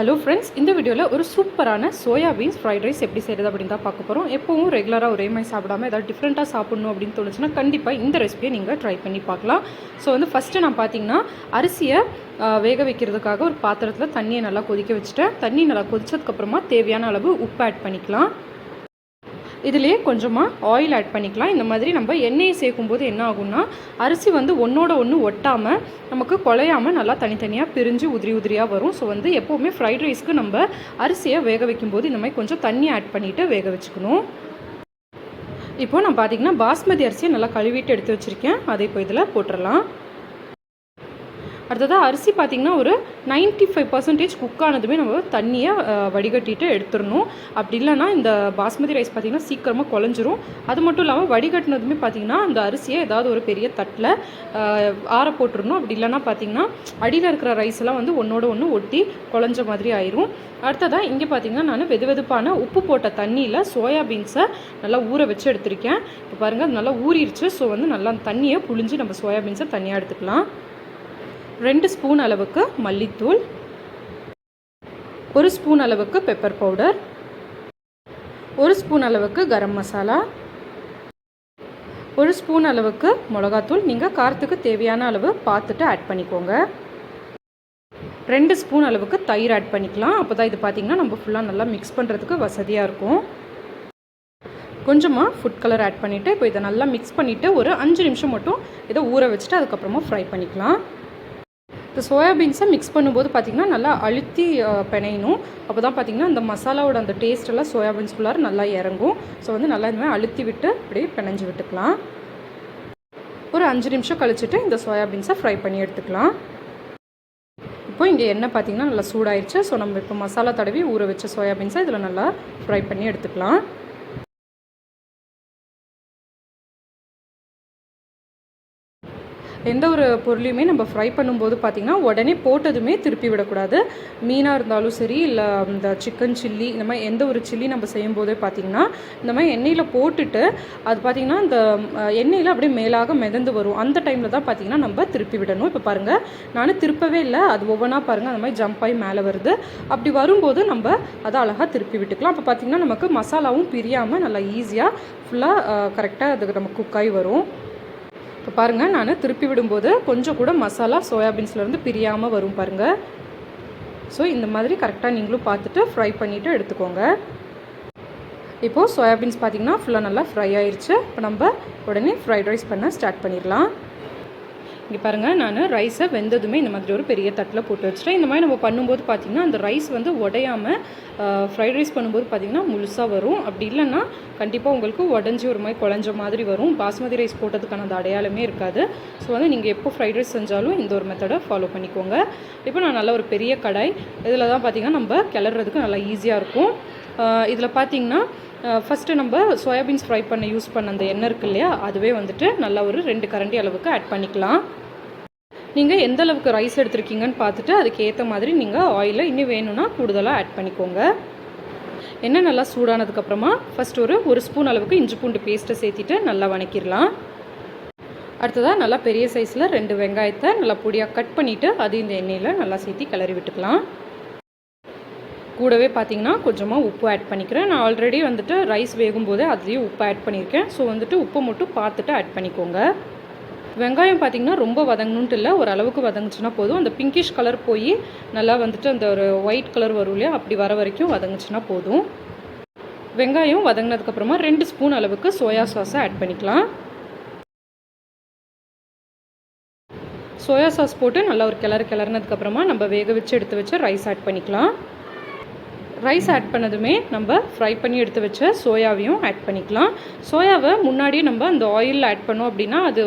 Hello friends இந்த வீடியோவில் ஒரு சூப்பரான சோயா பீன்ஸ் ஃப்ரைட் ரைஸ் எப்படி செய்கிறது அப்படின்னு தான் பார்க்க போகிறோம் எப்பவும் ரெகுலராக ஒரே மாதிரி சாப்பிடாம ஏதாவது டிஃப்ரெண்ட்டாக சாப்பிடணும் அப்படின்னு தோணுச்சுன்னா கண்டிப்பாக இந்த ரெசிபியை நீங்கள் ட்ரை பண்ணி பார்க்கலாம். ஸோ வந்து ஃபஸ்ட்டு நான் பார்த்தீங்கன்னா அரிசியை வேக வைக்கிறதுக்காக ஒரு பாத்திரத்தில் தண்ணியை நல்லா கொதிக்க வச்சுட்டேன். தண்ணி நல்லா கொதிச்சதுக்கப்புறமா தேவையான அளவு உப்பு ஆட் பண்ணிக்கலாம். இதிலே கொஞ்சமாக ஆயில் ஆட் பண்ணிக்கலாம். இந்த மாதிரி நம்ம எண்ணெயை சேர்க்கும்போது என்ன ஆகும்னா அரிசி வந்து ஒன்றோட ஒன்று ஒட்டாமல் நமக்கு குழையாமல் நல்லா தனித்தனியாக பிரிஞ்சு உதிரி உதிரியாக வரும். ஸோ வந்து எப்போவுமே ஃப்ரைட் ரைஸ்க்கு நம்ம அரிசியை வேக வைக்கும்போது இந்த மாதிரி கொஞ்சம் தண்ணி ஆட் பண்ணிவிட்டு வேக வச்சுக்கணும். இப்போ நான் பார்த்தீங்கன்னா பாஸ்மதி அரிசியை நல்லா கழுவிட்டு எடுத்து வச்சுருக்கேன். அதை இப்போ இதில் போட்டுடலாம் அடுத்ததாக அரிசி பார்த்திங்கன்னா ஒரு 95% ஃபைவ் பர்சன்டேஜ் குக் ஆனதுமே நம்ம தண்ணியை வடிகட்டிட்டு எடுத்துடணும். அப்படி இல்லைன்னா இந்த பாஸ்மதி ரைஸ் பார்த்திங்கன்னா சீக்கிரமாக குழஞ்சிரும். அது மட்டும் இல்லாமல் வடிகட்டினதுமே பார்த்திங்கன்னா அந்த அரிசியை ஏதாவது ஒரு பெரிய தட்டில் ஆற போட்டுருணும் அப்படி இல்லைன்னா பார்த்திங்கன்னா அடியில் இருக்கிற ரைஸ் எல்லாம் வந்து ஒன்றோட ஒன்று ஒட்டி குழஞ்ச மாதிரி ஆயிரும். அடுத்ததாக இங்கே பார்த்திங்கன்னா நான் வெது வெதுப்பான உப்பு போட்ட தண்ணியில் சோயா பீன்ஸை நல்லா ஊற வச்சு எடுத்திருக்கேன். இப்போ பாருங்கள் அது நல்லா ஊறிடுச்சு ஸோ வந்து நல்லா தண்ணியை புழிஞ்சு நம்ம சோயாபீன்ஸை தனியாக எடுத்துக்கலாம். ரெண்டு ஸ்பூன் அளவுக்கு மல்லித்தூள் ஒரு ஸ்பூன் அளவுக்கு பெப்பர் பவுடர் ஒரு ஸ்பூன் அளவுக்கு கரம் மசாலா ஒரு ஸ்பூன் அளவுக்கு மிளகாத்தூள். நீங்கள் காரத்துக்கு தேவையான அளவு பார்த்துட்டு ஆட் பண்ணிக்கோங்க. ரெண்டு ஸ்பூன் அளவுக்கு தயிர் ஆட் பண்ணிக்கலாம். அப்போ தான் இது பார்த்திங்கன்னா நம்ம ஃபுல்லாக நல்லா மிக்ஸ் பண்ணுறதுக்கு வசதியாக இருக்கும். கொஞ்சமாக ஃபுட் கலர் ஆட் பண்ணிவிட்டு இப்போ இதை நல்லா மிக்ஸ் பண்ணிவிட்டு ஒரு அஞ்சு நிமிஷம் மட்டும் இதை ஊற வச்சுட்டு அதுக்கப்புறமா ஃப்ரை பண்ணிக்கலாம். இந்த சோயாபீன்ஸை மிக்ஸ் பண்ணும்போது பார்த்திங்கன்னா நல்லா அழுத்தி பிணையணும். அப்போ தான் பார்த்திங்கன்னா அந்த மசாலாவோட அந்த டேஸ்ட்டெல்லாம் சோயாபீன்ஸ் சோயாபீன்ஸ்குள்ளார நல்லா இறங்கும். ஸோ வந்து நல்லா இந்த மாதிரி அழுத்தி விட்டு அப்படியே பிணைஞ்சு விட்டுக்கலாம். ஒரு அஞ்சு நிமிஷம் கழிச்சுட்டு இந்த சோயாபீன்ஸை ஃப்ரை பண்ணி எடுத்துக்கலாம். இப்போ இங்கே எண்ணெய் பார்த்திங்கன்னா நல்லா சூடாயிருச்சு. ஸோ நம்ம இப்போ மசாலா தடவி ஊற வச்ச சோயாபீன்ஸை இதில் நல்லா ஃப்ரை பண்ணி எடுத்துக்கலாம். எந்த ஒரு பொருளையுமே நம்ம ஃப்ரை பண்ணும்போது பார்த்திங்கன்னா உடனே போட்டதுமே திருப்பி விடக்கூடாது. மீனாக இருந்தாலும் சரி இல்லை இந்த சிக்கன் சில்லி இந்த மாதிரி எந்த ஒரு சில்லி நம்ம செய்யும்போதே பார்த்திங்கன்னா இந்த மாதிரி எண்ணெயில் போட்டுட்டு அது பார்த்திங்கன்னா இந்த எண்ணெயில் அப்படியே மேலாக மிதந்து வரும். அந்த டைமில் தான் பார்த்திங்கன்னா நம்ம திருப்பி விடணும். இப்போ பாருங்கள் நான் திருப்பவே இல்லை. அது ஒவ்வொன்றா பாருங்கள் அந்த மாதிரி ஜம்ப் ஆகி மேலே வருது. அப்படி வரும்போது நம்ம அதை அழகாக திருப்பி விட்டுக்கலாம். அப்போ பார்த்திங்கன்னா நமக்கு மசாலாவும் பிரியாமல் நல்லா ஈஸியாக ஃபுல்லாக கரெக்டாக அதுக்கு நம்ம குக்காகி வரும். இப்போ பாருங்கள் நான் திருப்பி விடும்போது கொஞ்சம் கூட மசாலா சோயாபீன்ஸ்லேருந்து பிரியாமல் வரும் பாருங்கள் ஸோ இந்த மாதிரி கரெக்டாக நீங்களும் பார்த்துட்டு ஃப்ரை பண்ணிவிட்டு எடுத்துக்கோங்க. இப்போது சோயாபீன்ஸ் பார்த்திங்கன்னா ஃபுல்லாக நல்லா ஃப்ரை ஆயிடுச்சு இப்போ நம்ம உடனே ஃப்ரைட் ரைஸ் பண்ண ஸ்டார்ட் பண்ணிடலாம். இங்கே பாருங்கள் நான் ரைஸை வெந்ததுமே இந்த மாதிரி ஒரு பெரிய தட்டில் போட்டு வச்சுட்டேன். இந்த மாதிரி நம்ம பண்ணும்போது பார்த்திங்கன்னா அந்த ரைஸ் வந்து உடையாமல் ஃப்ரைட் ரைஸ் பண்ணும்போது பார்த்திங்கன்னா முழுசாக வரும். அப்படி இல்லைன்னா கண்டிப்பாக உங்களுக்கு உடஞ்சி ஒரு மாதிரி குழஞ்ச மாதிரி வரும். பாஸ்மதி ரைஸ் போட்டதுக்கான அந்த அடையாளமே இருக்காது. ஸோ வந்து நீங்கள் எப்போ ஃப்ரைட் ரைஸ் செஞ்சாலும் இந்த ஒரு மெத்தடை ஃபாலோ பண்ணிக்கோங்க. இப்போ நான் நல்ல ஒரு பெரிய கடாய். இதில் தான் பார்த்திங்கன்னா நம்ம கிளறதுக்கு நல்லா ஈஸியாக இருக்கும். இதில் பார்த்திங்கன்னா ஃபஸ்ட்டு நம்ம சோயாபீன்ஸ் ஃப்ரை பண்ண யூஸ் பண்ண அந்த எண்ணெய் இருக்கு இல்லையா அதுவே வந்துட்டு நல்லா ஒரு ரெண்டு கரண்டி அளவுக்கு ஆட் பண்ணிக்கலாம். நீங்கள் எந்த அளவுக்கு ரைஸ் எடுத்திருக்கீங்கன்னு பார்த்துட்டு அதுக்கு ஏற்ற மாதிரி நீங்கள் ஆயிலை இன்னும் வேணும்னா கூடுதலாக ஆட் பண்ணிக்கோங்க. எண்ணெய் நல்லா சூடானதுக்கப்புறமா ஃபஸ்ட் ஒரு ஒரு ஸ்பூன் அளவுக்கு இஞ்சி பூண்டு பேஸ்ட்டை சேர்த்திட்டு நல்லா வணக்கிடலாம். அடுத்ததாக நல்லா பெரிய சைஸில் ரெண்டு வெங்காயத்தை நல்லா பொடியாக கட் பண்ணிவிட்டு அது இந்த எண்ணெயில் நல்லா சேர்த்தி கிளறி விட்டுக்கலாம். கூடவே பார்த்தீங்கன்னா கொஞ்சமாக உப்பு ஆட் பண்ணிக்கிறேன். நான் ஆல்ரெடி வந்துட்டு ரைஸ் வேகும்போதே அதுலேயும் உப்பு ஆட் பண்ணியிருக்கேன். ஸோ வந்துட்டு உப்பை மட்டும் பார்த்துட்டு ஆட் பண்ணிக்கோங்க. வெங்காயம் பார்த்தீங்கன்னா ரொம்ப வதங்கணுன்ட்டு இல்லை. ஓரளவுக்கு வதங்குச்சுன்னா போதும். அந்த பிங்கிஷ் கலர் போய் நல்லா வந்துட்டு அந்த ஒரு ஒயிட் கலர் வரும் இல்லையா? அப்படி வர வரைக்கும் வதங்குச்சுன்னா போதும். வெங்காயம் வதங்கினதுக்கப்புறமா ரெண்டு ஸ்பூன் அளவுக்கு சோயா சாஸை ஆட் பண்ணிக்கலாம். சோயா சாஸ் போட்டு நல்லா ஒரு கிளறு கிளறினதுக்கப்புறமா நம்ம வேக வச்சு எடுத்து வச்சு ரைஸ் ஆட் பண்ணிக்கலாம். ரைஸ் ஆட் பண்ணதுமே நம்ம ஃப்ரை பண்ணி எடுத்து வச்ச சோயாவையும் ஆட் பண்ணிக்கலாம். சோயாவை முன்னாடியே நம்ம அந்த ஆயிலில் ஆட் பண்ணோம் அப்படின்னா அது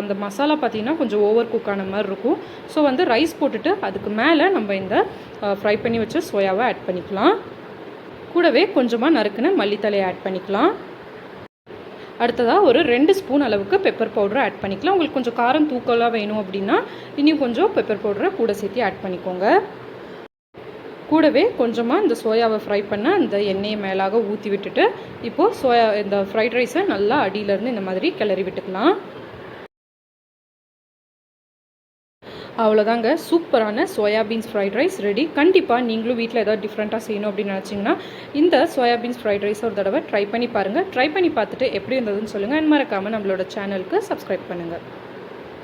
அந்த மசாலா பார்த்திங்கன்னா கொஞ்சம் ஓவர் குக் ஆன மாதிரி இருக்கும். ஸோ வந்து ரைஸ் போட்டுட்டு அதுக்கு மேலே நம்ம இந்த ஃப்ரை பண்ணி வச்ச சோயாவை ஆட் பண்ணிக்கலாம். கூடவே கொஞ்சமாக நறுக்குன மல்லித்தலையை ஆட் பண்ணிக்கலாம். அடுத்ததாக ஒரு ரெண்டு ஸ்பூன் அளவுக்கு பெப்பர் பவுடரை ஆட் பண்ணிக்கலாம். உங்களுக்கு கொஞ்சம் காரம் தூக்கலாக வேணும் அப்படின்னா இன்னும் கொஞ்சம் பெப்பர் பவுடரை கூட சேர்த்து ஆட் பண்ணிக்கோங்க. கூடவே கொஞ்சமாக இந்த சோயாவை ஃப்ரை பண்ண அந்த எண்ணெயை மேலாக ஊற்றி விட்டுட்டு இப்போது சோயா இந்த ஃப்ரைட் ரைஸை நல்லா அடியிலேருந்து இந்த மாதிரி கிளறி விட்டுக்கலாம். அவ்வளோதாங்க சூப்பரான சோயாபீன்ஸ் ஃப்ரைட் ரைஸ் ரெடி கண்டிப்பாக நீங்களும் வீட்டில் ஏதாவது டிஃப்ரெண்ட்டாக செய்யணும் அப்படின்னு நினச்சிங்கன்னா இந்த சோயாபீன்ஸ் ஃப்ரைட் ரைஸ் ஒரு தடவை ட்ரை பண்ணி பாருங்கள் ட்ரை பண்ணி பார்த்துட்டு எப்படி இருந்ததுன்னு சொல்லுங்கள் அண்ட் மறக்காமல் நம்மளோட சேனலுக்கு சப்ஸ்கிரைப் பண்ணுங்கள்